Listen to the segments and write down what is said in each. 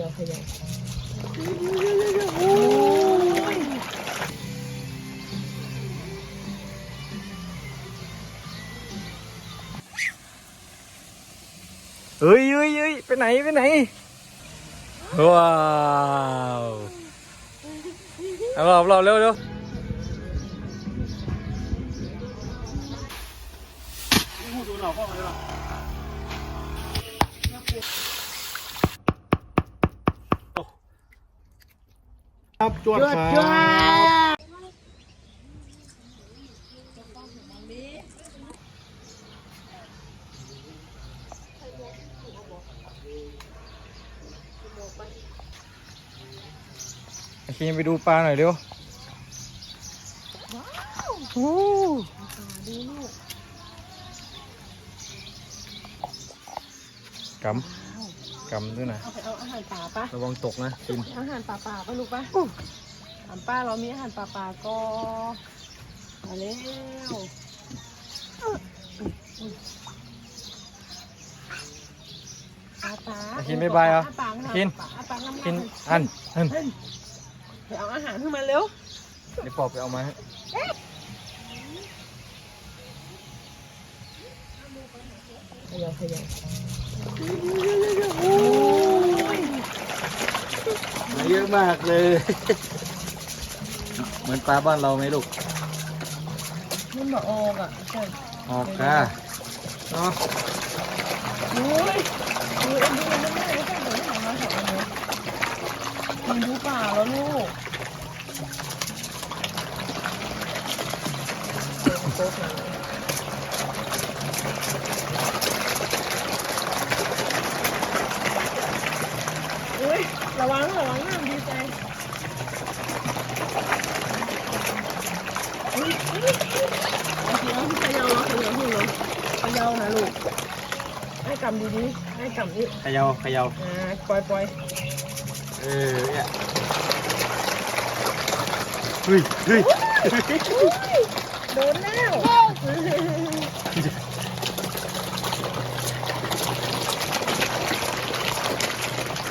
ยาขยาเฮ้ยเฮ้ยเฮ้ยไปไหน ไปไหน ว้าวเอาเราเราเร็วเร็วครับ จวดครับโอเคไปดูปลาหน่อยเร็วโอ้กำ กำด้วยนะ เอาไปเอาอาหารป่าปะระวังตกนะกินอาหารป่าป่าปะลูกปะถามป้าเรามีอาหารป่าป่าก็มาแล้วอาปากินบ๊ายบายเหรออาปากกิน อาปากน้ำกินอันอันไปเอาอาหารขึ้นมาเร็ว เดี๋ยวปอบไปเอามาให้ขยาขยา เยอะมากเลย เหมือนปลาบ้านเราไหมลูกมันบอกออกอะใช่ออกค่ะเนาะโอ้ยโอ้ยเอ็นดูมันไม่ได้ตั้งแต่ที่ไหนมาสองอันเลยมันดูป่าแล้วลูกอุ้ยระวังระวังน้ำดีใจอุ้ยอุ้ยเอาสิเอาที่เขยาเราเขยาที่เลยเขยานะลูก ให้กำดีๆให้กำนี่เขยาเขยาอ่าปล่อยปล่อยเออเนี่ยเฮ้ยเฮ้ยโดนแล้ว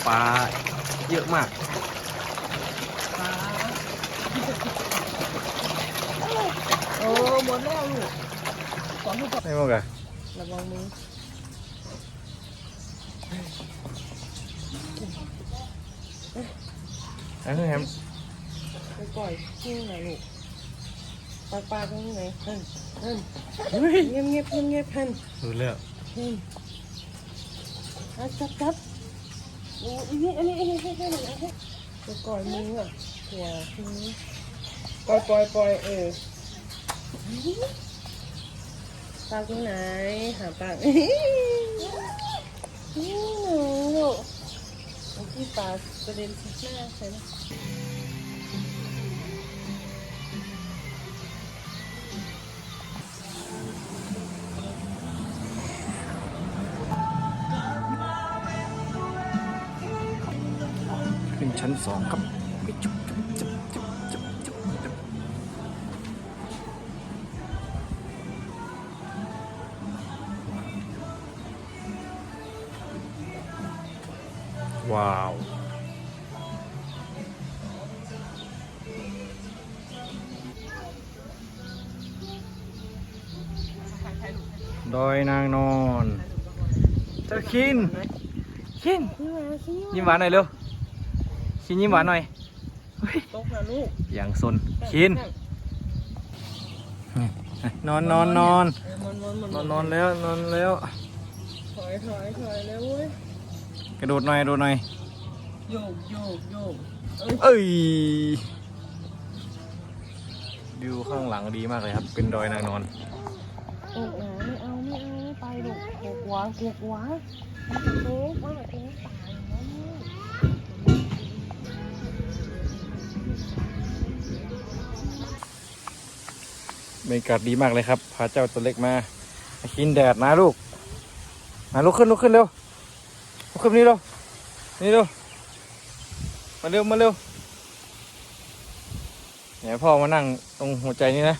ปลาเยอะมากปลาโอ้หมดแล้วลูกสองที่ตกไม่หมดอะ ระวังมืออันนี้แฮมไปปล่อยที่ไหนลูกปลาปลาตรงไหนเพิ่นเพิ่นเฮ้ยเงียบเงียบเงียบเงียบเพิ่นดูเลือกอืมเอาจับจับโอ้ยนี่อันนี้อันนี้ให้ให้หน่อยให้ไปปล่อยมืออะหัวอืมปล่อยปล่อยปล่อยเออ ปลาตรงไหน หาปลานี่หนูลูกที่ปลากระเด็นทิศหน้าใช่ไหมขึ้นชั้นสองครับ ว้าว ดอยนางนอนเจะคิน คิน ยิ้มหวานหน่อยเร็ว คินยิ้มหวานหน่อยเฮ้ยตกนะลูกอย่างสนคิน นอนนอนนอนเออมันมันมันนอนนอนแล้วนอนแล้วถอยถอยถอยแล้วเว้ยก ระโดดหน่อยกระโดดหน่อยโยกโยกโยกเอ้ยเอ้ยวิวข้างหลังดีมากเลยครับ เป็นดอยนางนอนโอ้โหไม่เอาไม่เอาไม่ไปลูกกลัวกลัวกลัวกลัวโอ้ว่าแบบนี้ตายแล้วลูกบรรยากาศดีมากเลยครับ พาเจ้าตัวเล็กมามากินแดดนะลูกมาลุกขึ้นลุกขึ้นเร็วลุก ขึ้นนี่เร็วนี่เร็วมาเร็วมาเร็วเนี่ยพ่อมานั่งตรงหัวใจนี่นะ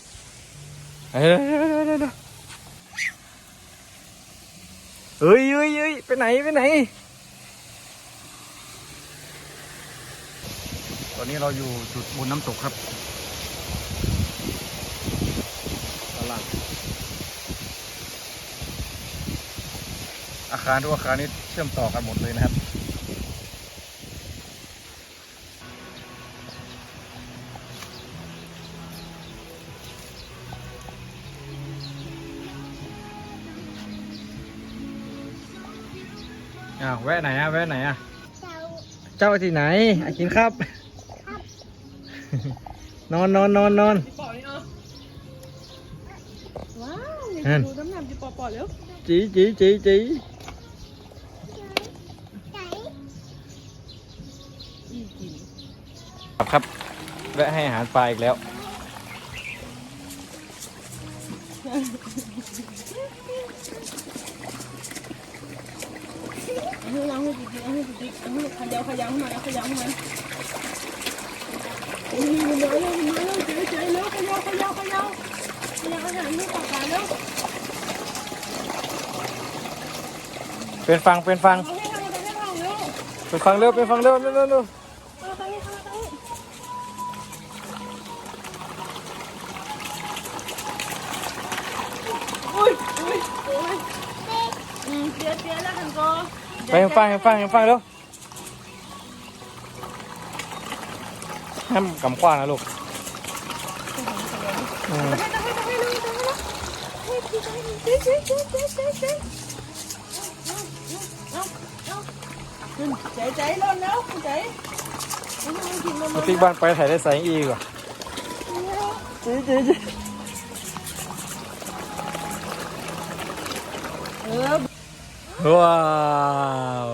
เฮ้ยเร็วเฮ้ยเฮ้ยยไปไหนไปไหน ตอนนี้เราอยู่จุดบนน้ำตกครับด้านล่าง อาคารทุกอาคารนี้เชื่อมต่อกันหมดเลยนะครับอ้าวแวะไหนอะแวะไหนอะเจ้าที่ไหนอากินครับ นอนนอนนอนนอนจิปอนี่เอาว้าวนั่อยากนดูน้ำหนำจิปอปอแล้วจีจีจีจี อีกิน ครับครับแวะให้อาหารปลาอีกแล้ว เอาให้ล้างให้จิกๆเอาให้จิกๆเอาให้ขยำขยำหน่อยเอาขยำหน่อยอุ้ยมันมาแล้วมันมาแล้วเจ๊เจ๊แล้วขยำขยำขยำขยำอาหารให้ปลาปลาแล้ว เป็นฟังเป็นฟัง เอาให้ทำเอาให้ทำเร็ว เป็นฟังเร็วเป็นฟังเร็วเร็วเร็วเร็ว ไปให้ทำเอาไปให้อุ้ยอุ้ยอุ้ยอืมเตี้ยเตี้ยแล้วกันก็ไปฟังฟังฟังเร็วห้ามกำขว้างนะลูกอืมใจใจร้อนแล้วใจ มาติ๊กบ้านไปถ่ายได้ใส่อีกว่ะจีจีจีว้าว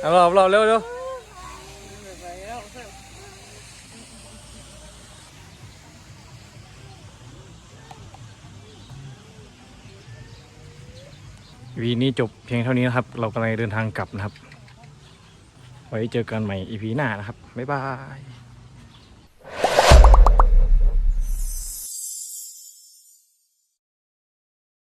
เอาเราเราเร็วเร็ววีนี้จบเพียงเท่านี้นะครับ เรากำลังเดินทางกลับนะครับ ไว้เจอกันใหม่อีพีหน้านะครับ บ๊ายบาย